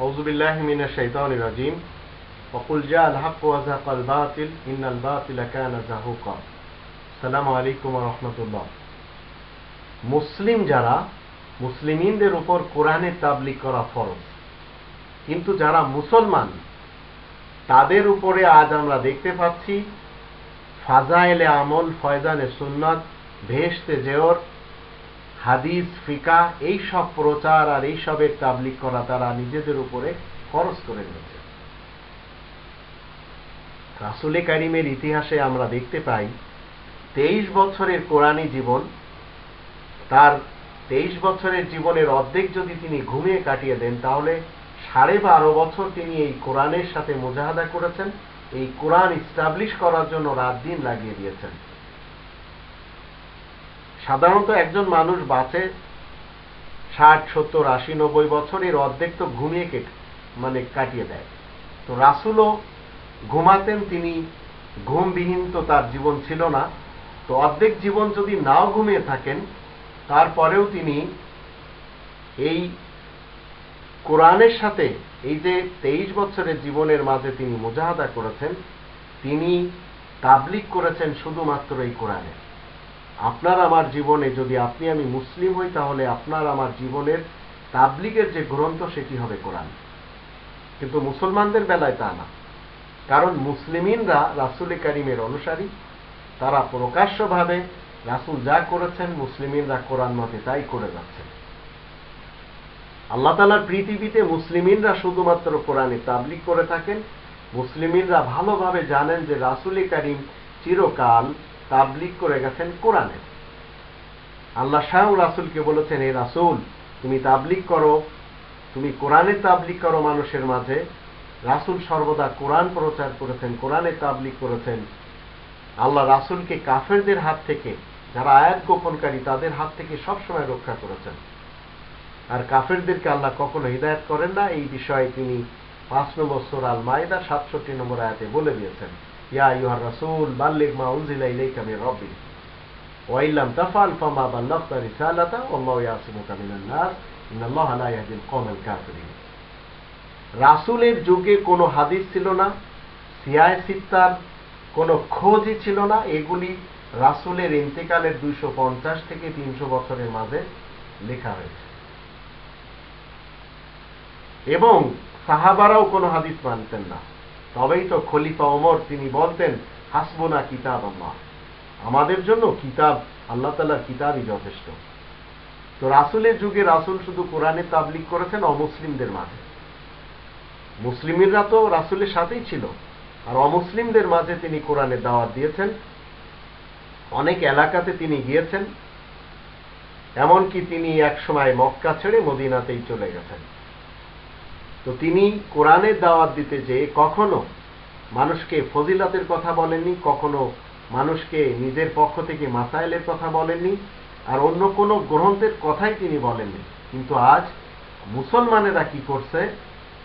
أعوذ بالله من الشيطان الرجيم وقل جاء الحق وزهق الباطل إن الباطل كان زهوقا السلام عليكم ورحمة الله মুসলিম যারা মুসলিমিনদের উপর কোরআনের তাবলিগ করা ফরজ কিন্তু যারা মুসলমান তাদের উপরে আজ আমরা দেখতে পাচ্ছি ফাজাইলে আমল ফয়জানে সুন্নত ভেস্তে জেওর হাদিস, ফিকা এই সব প্রচার আর এই সবের তাবলিক করা তারা নিজেদের উপরে খরচ করে নিয়েছে রাসুলে কারিমের ইতিহাসে আমরা দেখতে পাই, তেইশ বছরের কোরআনী জীবন, তার তেইশ বছরের জীবনের অর্ধেক যদি তিনি ঘুমিয়ে কাটিয়ে দেন, তাহলে সাড়ে বারো বছর তিনি এই কোরআনের সাথে মোজাহাদা করেছেন, এই কোরআন ইস্টাবলিশ করার জন্য রাত দিন লাগিয়ে দিয়েছেন। সাধারণত একজন মানুষ বাঁচে ষাট, সত্তর, আশি, নব্বই বছরের অর্ধেক তো ঘুমিয়ে কেটে মানে কাটিয়ে দেয়। তো রাসুলও ঘুমাতেন, তিনি ঘুমবিহীন তো তার জীবন ছিল না। তো অর্ধেক জীবন যদি নাও ঘুমিয়ে থাকেন, তারপরেও তিনি এই কোরআনের সাথে এই যে তেইশ বছরের জীবনের মাঝে তিনি মুজাহাদা করেছেন, তিনি তাবলিক করেছেন শুধুমাত্র এই কোরআনে। আপনার আমার জীবনে যদি আপনি আমি মুসলিম হই, তাহলে আপনার আমার জীবনের তাবলিগের যে গ্রন্থ, সেটি হবে কোরআন। কিন্তু মুসলমানদের বেলায় তা না। কারণ মুসলিমিনরা রাসুল করিমের অনুসারী। তারা প্রকাশ্যভাবে রাসুল যা করেছেন, মুসলিমিনরা কোরআন মতে তাই করে যাচ্ছেন। আল্লাহ তালার পৃথিবীতে মুসলিমিনরা শুধুমাত্র কোরআনে তাবলিক করে থাকেন। মুসলিমিনরা ভালোভাবে জানেন যে রাসুল করিম চিরকাল তাবলিক করে গেছেন কোরআনে। আল্লাহ শাহ রাসুলকে বলেছেন, হে রাসুল, তুমি তাবলিক করো, তুমি কোরআনে তাবলিক করো মানুষের মাঝে। রাসুল সর্বদা কোরআন প্রচার করেছেন, কোরআনে তাবলিক করেছেন। আল্লাহ রাসুলকে কাফেরদের হাত থেকে, যারা আয়াত গোপনকারী, তাদের হাত থেকে সবসময় রক্ষা করেছেন। আর কাফেরদেরকে আল্লাহ কখনো হৃদায়ত করেন না। এই বিষয়ে তিনি পাঁচ নম্বর সোরাল মায়দা সাতষট্টি নম্বর আয়াতে বলে দিয়েছেন। ইয়া রাসূলের যুগে কোনো হাদিস ছিল না, সিয়ায় সিত্তার কোনো খোঁজই ছিল না। এগুলি রাসূলের ইন্তেকালের দুইশো পঞ্চাশ থেকে তিনশো বছরের মাঝে লেখা হয়েছে। এবং সাহাবারাও কোনো হাদিস মানতেন না। তবেই তো খলিফা ওমর তিনি বলতেন, হাসবোনা কিতাব আল্লাহ আমাদের জন্য কিতাব, আল্লাহ তালার কিতাবই যথেষ্ট। তো রাসুলের যুগে রাসুল শুধু কোরআনে তাবলিক করেছেন অমুসলিমদের মাঝে। মুসলিমরা তো রাসুলের সাথেই ছিল, আর অমুসলিমদের মাঝে তিনি কোরআনের দাওয়াত দিয়েছেন। অনেক এলাকাতে তিনি গিয়েছেন, এমনকি তিনি এক সময় মক্কা ছেড়ে মদিনাতেই চলে গেছেন। তো তিনি কোরআনের দাওয়াত দিতে যে কখনো মানুষকে ফজিলাতের কথা বলেননি, কখনো মানুষকে নিজের পক্ষ থেকে মাসাইলের কথা বলেননি, আর অন্য কোনো গ্রন্থের কথাই তিনি বলেননি। কিন্তু আজ মুসলমানেরা কি করছে?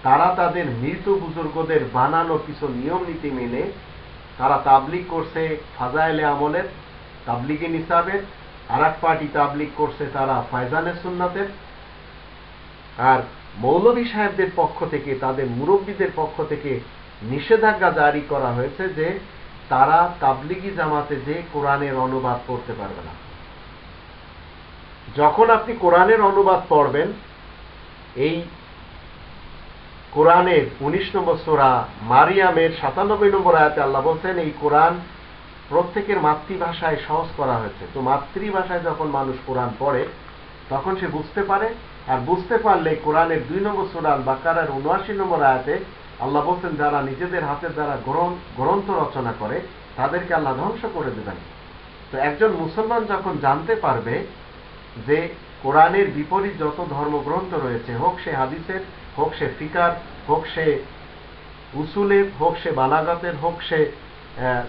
তারা তাদের মৃত বুজুর্গদের বানানো কিছু নিয়ম নীতি মেনে তারা তাবলিক করছে ফাজাইলে আমলের, তাবলিগে নিসাবের আর এক পার্টি তাবলিক করছে তারা ফায়জানের সুন্নাতের, আর মৌলভী সাহেবদের পক্ষ থেকে, তাদের মুরব্বীদের পক্ষ থেকে নিষেধাজ্ঞা জারি করা হয়েছে যে তারা তাবলিগি জামাতে যে কোরআনের অনুবাদ পড়তে পারবে না। যখন আপনি কোরআনের অনুবাদ পড়বেন, এই কোরআনের উনিশ নম্বর সোরা মারিয়ামের সাতানব্বই নম্বর আয়াতে আল্লাহ বলছেন, এই কোরআন প্রত্যেকের মাতৃভাষায় সহজ করা হয়েছে। তো মাতৃভাষায় যখন মানুষ কোরআন পড়ে, তখন সে বুঝতে পারে আর বুঝতে পারলে কোরআনের দুই নম্বর সুরাল বাকারার উনআশি নম্বর আয়াতে আল্লাহ বলছেন, যারা নিজেদের হাতে যারা গ্রন্থ রচনা করে, তাদেরকে আল্লাহ ধ্বংস করে দেবেন। তো একজন মুসলমান যখন জানতে পারবে যে কোরআনের বিপরীত যত ধর্মগ্রন্থ রয়েছে, হোক সে হাদিসের, হোক সে ফিকার, হোক সে উসুলের, হোক সে বালাগাতের, হোক সে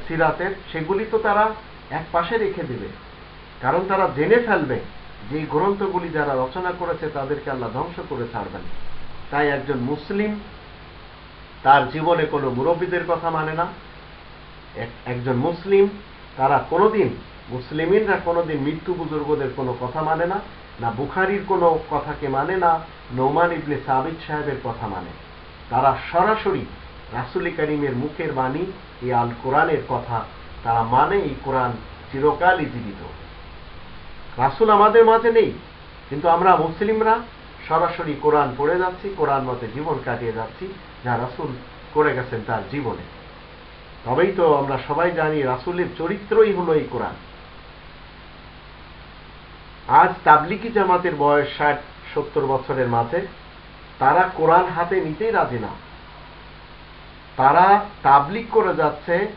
সিরাতের, সেগুলি তো তারা এক পাশে রেখে দিবে। কারণ তারা জেনে ফেলবে যে গ্রন্থগুলি যারা রচনা করেছে তাদেরকে আল্লাহ ধ্বংস করে ছাড়বেন। তাই একজন মুসলিম তার জীবনে কোনো মুরব্বীদের কথা মানে না। একজন মুসলিম তারা কোনোদিন মুসলিমিনরা কোনোদিন মৃত্যু বুজুর্গদের কোনো কথা মানে না না বুখারির কোনো কথাকে মানে না, নোমান ইবনে সাবিদ সাহেবের কথা মানে। তারা সরাসরি রাসুলি করিমের মুখের বাণী এই আল কোরআনের কথা তারা মানে এই কোরআন চিরকালই জীবিত। রাসুল আমাদের মাঝে নেই, কিন্তু আমরা মুসলিমরা সরাসরি কোরআন পড়ে যাচ্ছি, কোরআন মতে জীবন কাটিয়ে যাচ্ছি, যা রাসুল করে গেছেন তার জীবনে। তবেই তো আমরা সবাই জানি রাসুলের চরিত্রই হলো এই কোরআন। আজ তাবলিকি জামাতের বয়স ষাট, সত্তর বছরের মাঝে তারা কোরআন হাতে নিতেই রাজি না। তারা তাবলিক করে যাচ্ছে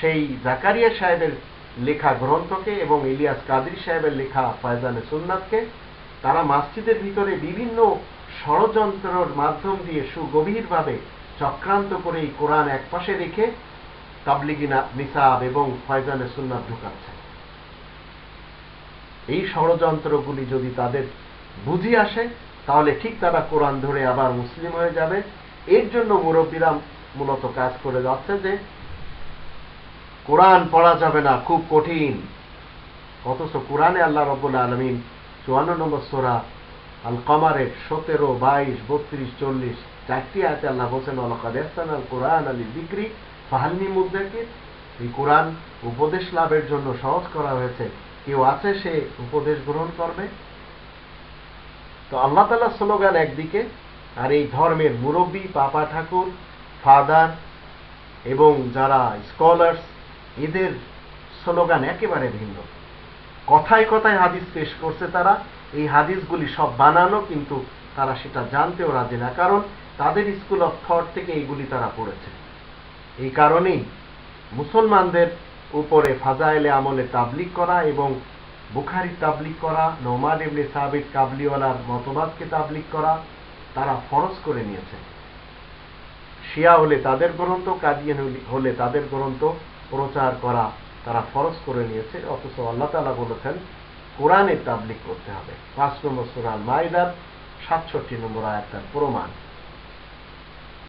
সেই জাকারিয়া সাহেবের লেখা গ্রন্থকে এবং ইলিয়াস কাদির সাহেবের লেখা ফয়জানে সুন্নাতকে, তারা মসজিদের ভিতরে বিভিন্ন ষড়যন্ত্রের মাধ্যম দিয়ে সুগভীরভাবে চক্রান্ত করে এই কোরআন একপাশে রেখে তাবলিগি নিসাব এবং ফয়জানে সুন্নাত ঢুকাচ্ছে। এই ষড়যন্ত্রগুলি যদি তাদের বুঝি আসে, তাহলে ঠিক তারা কোরআন ধরে আবার মুসলিম হয়ে যাবে। এর জন্য মুরব্বীরা মূলত কাজ করে যাচ্ছে যে কোরআন পড়া যাবে না, খুব কঠিন। অথচ কোরআনে আল্লাহ রব্বুল আলমিন চুয়ান্ন নম্বর সোরা আল কমারের সতেরো, বাইশ, বত্রিশ, চল্লিশ চারটি আয়তে আল্লাহ বলছেন আলাকাদান আল কোরআন আলী বিক্রি ফাহালমি মুদ্রাকে এই কোরআন উপদেশ লাভের জন্য সহজ করা হয়েছে। কেউ আছে সে উপদেশ গ্রহণ করবে? তো আল্লাহ তালা স্লোগান একদিকে, আর এই ধর্মের মুরব্বী, পাপা ঠাকুর, ফাদার এবং যারা স্কলার্স এদের স্লোগান একেবারে ভিন্ন। কথায় কথায় হাদিস পেশ করছে তারা, এই হাদিসগুলি সব বানানো, কিন্তু তারা সেটা জানতেও রাজি না, কারণ তাদের স্কুল অফ থট থেকে এইগুলি তারা পড়েছে। এই কারণেই মুসলমানদের উপরে ফাজাইলে আমলে তাবলিক করা এবং বুখারি তাবলিক করা, নোমান এমনি সাবিক কাবলিওয়ালার মতবাদকে তাবলিক করা তারা ফরজ করে নিয়েছে। শিয়া হলে তাদের গ্রন্থ, কাদিয়ান হলে তাদের গ্রন্থ প্রচার করা তারা ফরজ করে নিয়েছে, অথচ আল্লাহ তালা বলেছেন কোরআনে তাবলিক করতে হবে। পাঁচ নম্বর সুরাল মাইদার সাতষট্টি নম্বর আয়াতার প্রমাণ।